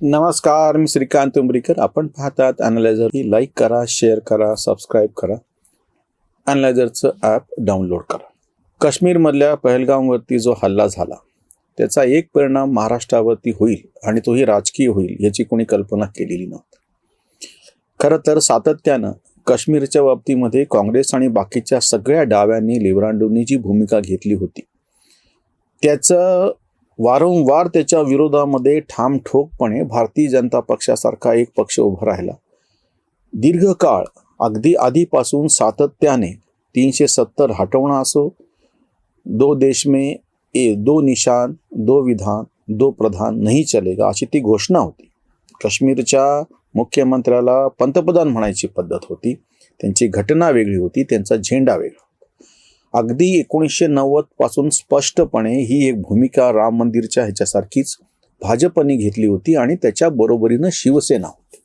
नमस्कार मी श्रीकांत उंबरीकर. आपण पाहतात अनालायझर ही लाईक करा शेअर करा सबस्क्राईब करा. अनालायझरचं ॲप डाउनलोड करा. काश्मीरमधल्या पहलगाववरती जो हल्ला झाला त्याचा एक परिणाम महाराष्ट्रावरती होईल आणि तोही राजकीय होईल याची कोणी कल्पना केलेली नव्हती. खरं तर सातत्यानं काश्मीरच्या बाबतीमध्ये काँग्रेस आणि बाकीच्या सगळ्या डाव्यांनी लिब्रांडोंनी जी भूमिका घेतली होती त्याचं वारंवार त्याच्या विरोधामध्ये ठामठोकपणे भारतीय जनता पक्षासारखा एक पक्ष उभा राहिला. दीर्घकाळ अगदी आधीपासून सातत्याने तीनशे सत्तर हटवणं असो दो देश में ए दो निशान दो विधान दो प्रधान नाही चलेगा अशी ती घोषणा होती. काश्मीरच्या मुख्यमंत्र्याला पंतप्रधान म्हणायची पद्धत होती. त्यांची घटना वेगळी होती त्यांचा झेंडा वेगळा अगदी एकोणीसशे नव्वदपासून स्पष्टपणे ही एक भूमिका राम मंदिरच्या ह्याच्यासारखीच भाजपने घेतली होती आणि त्याच्या बरोबरीनं शिवसेना होती.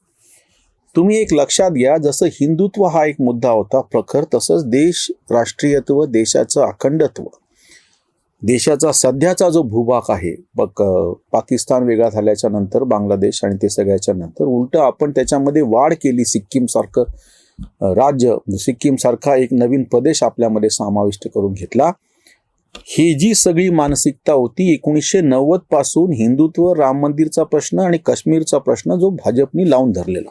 तुम्ही एक लक्षात घ्या जसं हिंदुत्व हा एक मुद्दा होता प्रखर तसंच देश राष्ट्रीयत्व देशाचं अखंडत्व. देशाचा सध्याचा जो भूभाग आहे पाकिस्तान वेगळा झाल्याच्यानंतर बांगलादेश आणि ते सगळ्याच्या नंतर उलटं आपण त्याच्यामध्ये वाढ केली सिक्कीमसारखं राज्य सिक्कीम सारखा एक नवीन प्रदेश आपल्यामध्ये समाविष्ट करून घेतला. ही जी सगळी मानसिकता होती एकोणीसशे नव्वदपासून हिंदुत्व राम मंदिरचा प्रश्न आणि काश्मीरचा प्रश्न जो भाजपनी लावून धरलेला.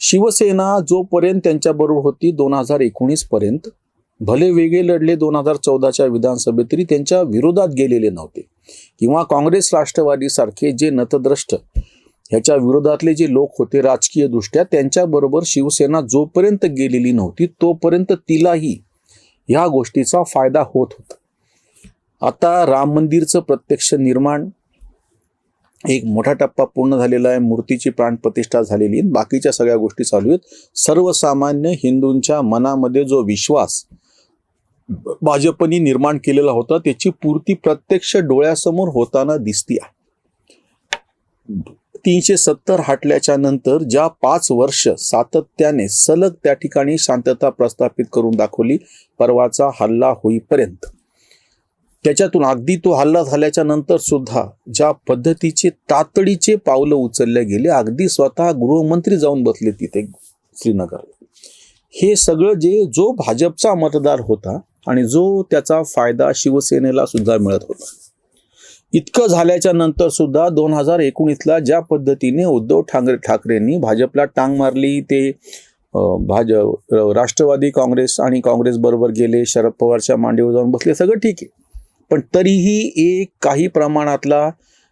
शिवसेना जोपर्यंत त्यांच्याबरोबर होती दोन हजार एकोणीस पर्यंत भले वेगळे लढले दोन हजार चौदाच्या विधानसभेत तरी त्यांच्या विरोधात गेलेले नव्हते. किंवा काँग्रेस राष्ट्रवादीसारखे जे नतद्रष्ट ह्याच्या विरोधातले जे लोक होते राजकीय दृष्ट्या त्यांच्याबरोबर शिवसेना जोपर्यंत गेलेली नव्हती तोपर्यंत तिलाही ह्या गोष्टीचा फायदा होत होता. आता राम मंदिरचं प्रत्यक्ष निर्माण एक मोठा टप्पा पूर्ण झालेला आहे मूर्तीची प्राणप्रतिष्ठा झालेली आहे बाकीच्या सगळ्या गोष्टी चालू आहेत. सर्वसामान्य हिंदूंच्या मनामध्ये जो विश्वास भाजपनी निर्माण केलेला होता त्याची पूर्ती प्रत्यक्ष डोळ्यासमोर होताना दिसती आहे. तीनशे सत्तर हटल्याच्या नंतर ज्या पाच वर्ष सातत्याने सलग त्या ठिकाणी शांतता प्रस्थापित करून दाखवली परवाचा हल्ला होईपर्यंत. त्याच्यातून अगदी तो हल्ला झाल्याच्यानंतर सुद्धा ज्या पद्धतीचे तातडीचे पावलं उचलले गेले अगदी स्वतः गृहमंत्री जाऊन बसले तिथे श्रीनगर. हे सगळं जे जो भाजपचा मतदार होता आणि जो त्याचा फायदा शिवसेनेला सुद्धा मिळत होता. इतकं झाल्याच्यानंतर सुद्धा दोन हजार एकोणीसला ज्या पद्धतीने उद्धव ठाकरे ठाकरेंनी भाजपला टांग मारली ते भाज राष्ट्रवादी काँग्रेस आणि काँग्रेस बरोबर गेले शरद पवारच्या मांडीवर जाऊन बसले सगळं ठीक आहे. पण तरीही एक काही प्रमाणातला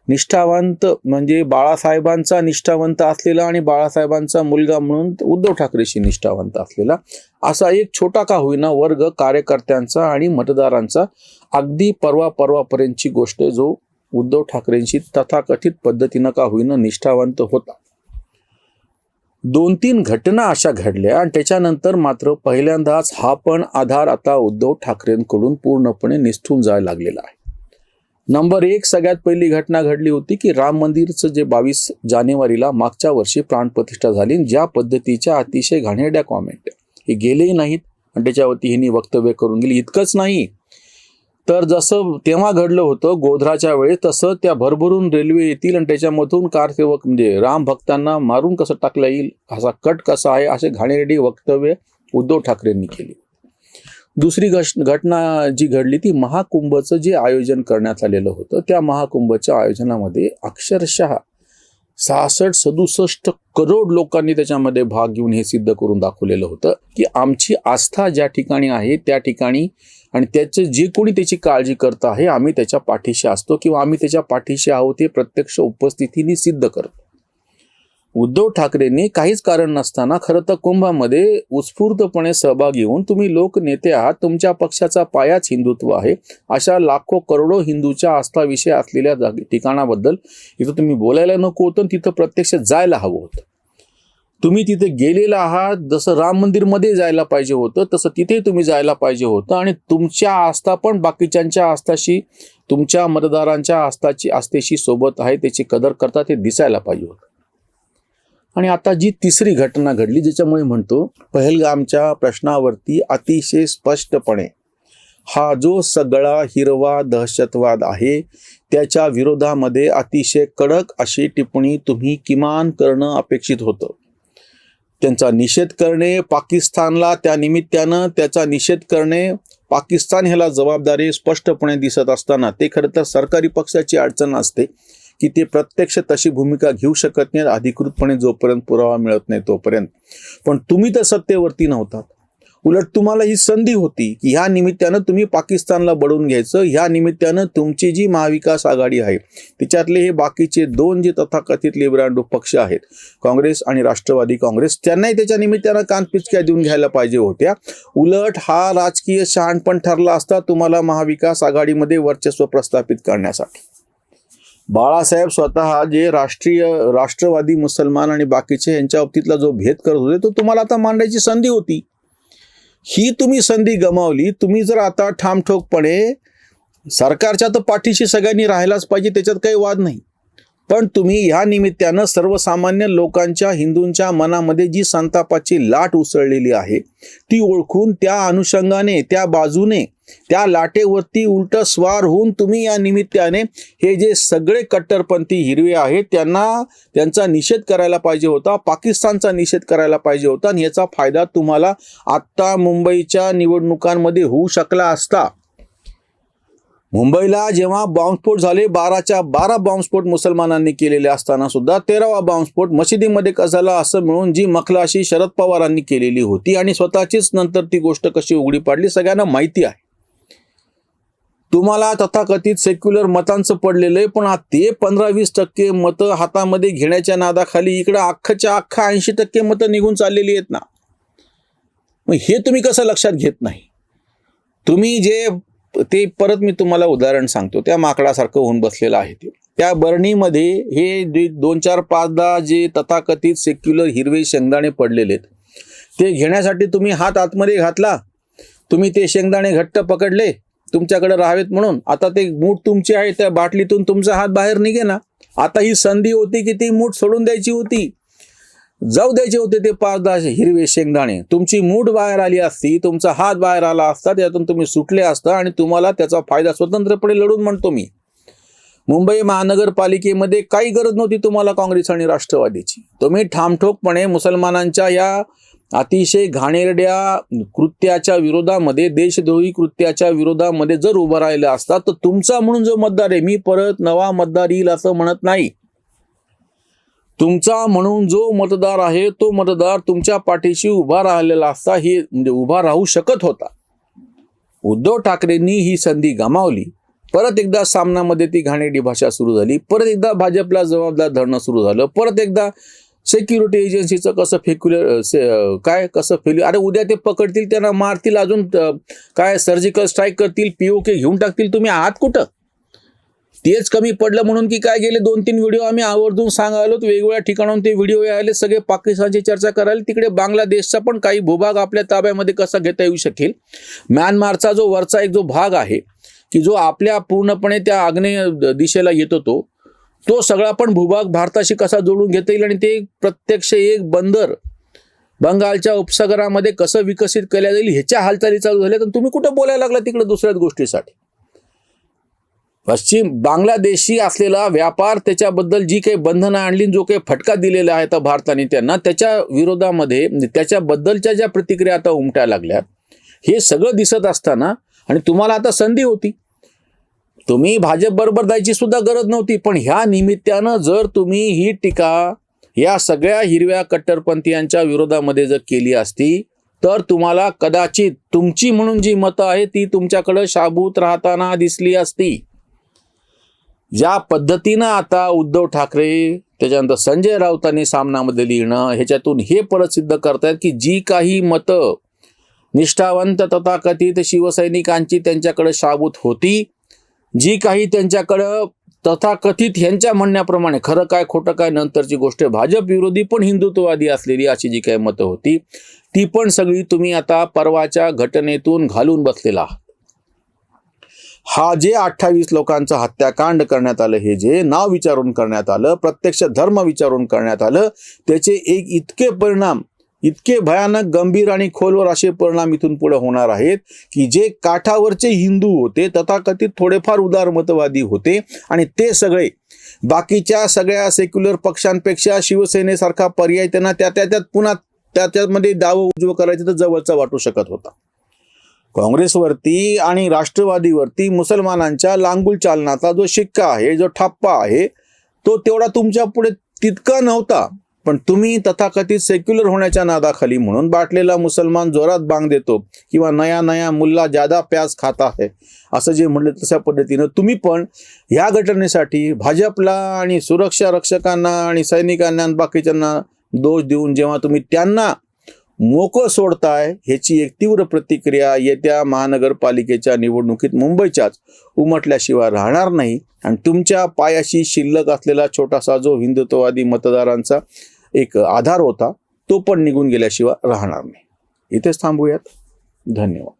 निष्ठावंत म्हणजे बाळासाहेबांचा निष्ठावंत असलेला आणि बाळासाहेबांचा मुलगा म्हणून उद्धव ठाकरेशी निष्ठावंत असलेला असा एक छोटा का होईना वर्ग कार्यकर्त्यांचा आणि मतदारांचा अगदी परवा परवापर्यंतची गोष्ट जो उद्धव ठाकरेंशी तथाकथित पद्धतीनं का होईना निष्ठावंत होता. दोन तीन घटना अशा घडल्या आणि त्याच्यानंतर मात्र पहिल्यांदाच हा पण आधार आता उद्धव ठाकरेंकडून पूर्णपणे निष्ठून जायला लागलेला आहे. नंबर एक सगळ्यात पहिली घटना घडली होती की राम मंदिरचं जे बावीस जानेवारीला मागच्या वर्षी प्राणप्रतिष्ठा झाली ज्या पद्धतीच्या अतिशय घाणेरड्या कॉमेंट हे गेलेही नाहीत आणि त्याच्यावरती हिनी वक्तव्य करून गेली इतकंच नाही तर जसं तेव्हा घडलं होतं गोधराच्या वेळी तसं त्या भरभरून रेल्वे येतील आणि त्याच्यामधून कारसेवक म्हणजे राम भक्तांना मारून कसं टाकलं येईल असा कट कसा आहे असे घाणेरडी वक्तव्य उद्धव ठाकरेंनी केली. दुसरी घटना जी घडली ती महाकुंभचं जे आयोजन करण्यात आलेलं होतं त्या महाकुंभच्या आयोजनामध्ये अक्षरशः सहासष्ट सदुसष्ट करोड लोकांनी त्याच्यामध्ये भाग घेऊन हे सिद्ध करून दाखवलेलं होतं की आमची आस्था ज्या ठिकाणी आहे त्या ठिकाणी आणि त्याचे जे कोणी त्याची काळजी करत आहे आम्ही त्याच्या पाठीशी असतो किंवा आम्ही त्याच्या पाठीशी आहोत हे प्रत्यक्ष उपस्थितीने सिद्ध करतो. उद्धव ठाकरेंनी काहीच कारण नसताना खरं तर कुंभामध्ये उत्स्फूर्तपणे सहभाग घेऊन तुम्ही लोक नेते आहात तुमच्या पक्षाचा पायाच हिंदुत्व आहे अशा लाखो करोडो हिंदूच्या आस्थाविषयी असलेल्या ठिकाणाबद्दल इथं तुम्ही बोलायला नको होतं तिथं प्रत्यक्ष जायला हवं होतं. तुम्ही तिथे गेलेला आहात जसं राम मंदिरमध्ये जायला पाहिजे होतं तसं तिथे तुम्ही जायला पाहिजे होतं. आणि तुमच्या आस्था पण बाकीच्यांच्या आस्थाशी तुमच्या मतदारांच्या आस्थाची आस्थेशी सोबत आहे त्याची कदर करता ते दिसायला पाहिजे होतं. आणि आता जी तिसरी घटना घडली ज्याच्यामुळे म्हणतो पहलगामच्या प्रश्नावरती अतिशय स्पष्टपणे हा जो सगळा हिरवा दहशतवाद आहे त्याच्या विरोधामध्ये अतिशय कडक अशी टिप्पणी तुम्ही किमान करणं अपेक्षित होतं. त्यांचा निषेध करणे पाकिस्तानला त्या निमित्तानं त्याचा निषेध करणे पाकिस्तान ह्याला जबाबदारी स्पष्टपणे दिसत असताना ते खरं तर सरकारी पक्षाची अडचण असते की ते प्रत्यक्ष तशी भूमिका घेऊ शकत नाहीत अधिकृतपणे जोपर्यंत पुरावा मिळत नाही तोपर्यंत. पण तुम्ही तर सत्तेवरती नव्हतात. उलट तुम्हाला ही संधी होती. की ह्या निमित्तानं तुम्ही पाकिस्तानला बडवून घ्यायचं. ह्या निमित्तानं तुमची जी महाविकास आघाडी आहे तिच्यातले हे बाकीचे दोन जे तथाकथित लिबरांडो पक्ष आहेत काँग्रेस आणि राष्ट्रवादी काँग्रेस त्यांनाही त्याच्या निमित्तानं कानपिचक्या देऊन घ्यायला पाहिजे होत्या. उलट हा राजकीय शहाणपण ठरला असता तुम्हाला महाविकास आघाडीमध्ये वर्चस्व प्रस्थापित करण्यासाठी. बाळासाहेब स्वतः जे राष्ट्रीय राष्ट्रवादी मुसलमान आणि बाकीचे यांच्या बाबतीतला जो भेद करत होते तो तुम्हाला आता मांडायची संधी होती. ही तुम्ही संधी गमावली तुम्ही जर आता ठामठोकपणे सरकारच्या तर पाठीशी सगळ्यांनी राहायलाच पाहिजे त्याच्यात काही वाद नाही. पण तुम्ही ह्या निमित्तानं सर्वसामान्य लोकांच्या हिंदूंच्या मनामध्ये जी संतापाची लाट उसळलेली आहे ती ओळखून त्या अनुषंगाने त्या बाजूने त्या लाटेवरती उलट स्वार होऊन तुम्ही या निमित्ताने हे जे सगळे कट्टरपंथी हिरवे आहेत त्यांना त्यांचा निषेध करायला पाहिजे होता पाकिस्तानचा निषेध करायला पाहिजे होता आणि याचा फायदा तुम्हाला आत्ता मुंबईच्या निवडणुकांमध्ये होऊ शकला असता. मुंबईला जेव्हा बॉम्बस्फोट झाले बाराच्या बारा बॉम्बस्फोट मुसलमानांनी केलेले असताना सुद्धा तेरावा बॉम्बस्फोट मशिदीमध्ये कसाला असं मिळून जी मखलाशी शरद पवारांनी केलेली होती आणि स्वतःचीच नंतर ती गोष्ट कशी उघडी पाडली सगळ्यांना माहिती आहे. तुम्हाला तथाकथित सेक्युलर मतांचं पडलेलं आहे पण ते पंधरा वीस टक्के मतं हातामध्ये घेण्याच्या नादाखाली इकडं अख्खच्या अख्खा ऐंशी टक्के मतं निघून चाललेली आहेत ना. मग हे तुम्ही कसं लक्षात घेत नाही? तुम्ही जे ते परत मी तुम्हाला उदाहरण सांगतो. त्या माकडासारखं होऊन बसलेलं आहे ते. त्या बरणीमध्ये हे दोन चार पाचदा जे तथाकथित सेक्युलर हिरवे शेंगदाणे पडलेले आहेत ते घेण्यासाठी तुम्ही हात आतमध्ये घातला. तुम्ही ते शेंगदाणे घट्ट पकडले. तुमच्याकडे राहावेत म्हणून. आता ते मूठ तुमची आहे त्या बाटलीतून तुमचा हात बाहेर निघे ना आता ही संधी होती की ती मूठ सोडून द्यायची होती? जाऊ द्यायचे होते ते पाच दहा हिरवे शेंगदाणे. तुमची मूठ बाहेर आली असती तुमचा हात बाहेर आला असता त्यातून तुम्ही सुटले असता आणि तुम्हाला त्याचा फायदा स्वतंत्रपणे लढून म्हणतो मी. मुंबई महानगरपालिकेमध्ये काही गरज नव्हती तुम्हाला काँग्रेस आणि राष्ट्रवादीची. तुम्ही ठामठोकपणे मुसलमानांच्या या अतिशय घाणेरड्या कृत्याच्या विरोधामध्ये देशद्रोही कृत्याच्या विरोधामध्ये जर उभं राहिलं असता तर तुमचा म्हणून जो मतदार आहे मी परत नवा मतदार येईल असं म्हणत नाही. तुमचा म्हणून जो मतदार आहे तो मतदार तुमच्या पाठीशी उभा राहिलेला असता ही म्हणजे उभा राहू शकत होता. उद्धव ठाकरेंनी ही संधी गमावली. परत एकदा सामनामध्ये ती घाणेडी भाषा सुरू झाली. परत एकदा भाजपला जबाबदार धरणं सुरू झालं. परत एकदा सेक्युरिटी एजन्सीचं कसं फेक्युलर से काय कसं फेल्यू अरे उद्या ते पकडतील त्यांना मारतील अजून काय सर्जिकल स्ट्राईक करतील पीओके घेऊन टाकतील तुम्ही आहात कुठं? तेच कमी पडलं म्हणून की काय गेले दोन तीन व्हिडिओ आम्ही आवर्जून सांगायलो वेगवेगळ्या ठिकाणाहून ते व्हिडिओ यायले सगळे पाकिस्तानची चर्चा करायला तिकडे बांगलादेशचा पण काही भूभाग आपल्या ताब्यामध्ये कसा घेता येऊ शकेल? म्यानमारचा जो वरचा एक जो भाग आहे की जो आपल्या पूर्णपणे त्या आग्नेय द- दिशेला येतो तो तो सगळा पण भूभाग भारताशी कसा जोडून घेता येईल आणि ते प्रत्यक्ष एक बंदर बंगालच्या उपसागरामध्ये कसं विकसित केल्या जाईल ह्याच्या हालचाली चालू झाल्या तर तुम्ही कुठं बोलायला लागला तिकडे दुसऱ्याच गोष्टीसाठी? पश्चिम बांगलादेशी असलेला व्यापार त्याच्याबद्दल जी काही बंधनं आणली जो काही फटका दिलेला आहे तर भारताने त्यांना त्याच्या विरोधामध्ये त्याच्याबद्दलच्या ज्या प्रतिक्रिया आता उमटायला लागल्या हे सगळं दिसत असताना आणि तुम्हाला आता संधी होती. तुम्ही भाजप बरोबर जायची सुद्धा गरज नव्हती पण ह्या निमित्तानं जर तुम्ही ही टीका या सगळ्या हिरव्या कट्टरपंथीयांच्या विरोधामध्ये जर केली असती तर तुम्हाला कदाचित तुमची म्हणून जी मतं आहे ती तुमच्याकडं शाबूत राहताना दिसली असती. ज्या पद्धतीनं आता उद्धव ठाकरे त्याच्यानंतर संजय राऊतांनी सामनामध्ये लिहिणं ह्याच्यातून हे परत सिद्ध करतायत की जी काही मतं निष्ठावंत तथाकथित शिवसैनिकांची त्यांच्याकडे शाबूत होती जी काही त्यांच्याकडं तथाकथित ह्यांच्या म्हणण्याप्रमाणे खरं काय खोटं काय नंतरची गोष्ट आहे. भाजप विरोधी पण हिंदुत्ववादी असलेली अशी जी काही मतं होती ती पण सगळी तुम्ही आता परवाच्या घटनेतून घालून बसलेला आहात हा जे अठ्ठावीस लोकांचं हत्याकांड करण्यात आलं हे जे नाव विचारून करण्यात आलं प्रत्यक्ष धर्म विचारून करण्यात आलं त्याचे एक इतके परिणाम इतके भयानक गंभीर आणि खोलवर असे परिणाम इथून पुढे होणार आहेत की जे काठावरचे हिंदू होते तथाकथित थोडेफार उदारमतवादी होते आणि ते सगळे बाकीच्या सगळ्या सेक्युलर पक्षांपेक्षा शिवसेनेसारखा पर्याय त्यांना त्या त्या त्यात पुन्हा त्या दावं दाव उजवं करायचं तर जवळचा वाटू शकत होता. काँग्रेसवरती आणि राष्ट्रवादीवरती मुसलमानांच्या लांगुल चालनाचा जो शिक्का आहे जो ठप्पा आहे तो तेवढा तुमच्यापुढे तितका नव्हता. पण तुम्ही तथाकथित सेक्युलर होण्याच्या नादाखाली म्हणून बाटलेला मुसलमान जोरात बांग देतो किंवा नया नया मुल्ला जादा प्याज खाता है असं जे म्हणलं तशा पद्धतीनं तुम्ही पण ह्या घटनेसाठी भाजपला आणि सुरक्षा रक्षकांना आणि सैनिकांना आणि बाकीच्यांना दोष देऊन जेव्हा तुम्ही त्यांना मोकळं सोडताय ह्याची एक तीव्र प्रतिक्रिया येत्या महानगरपालिकेच्या निवडणुकीत मुंबईच्याच उमटल्याशिवाय राहणार नाही. आणि तुमच्या पायाशी शिल्लक असलेला छोटासा जो हिंदुत्ववादी मतदारांचा एक आधार होता तो पण निघून गेल्याशिवाय राहणार नाही. इथेच थांबूयात. धन्यवाद.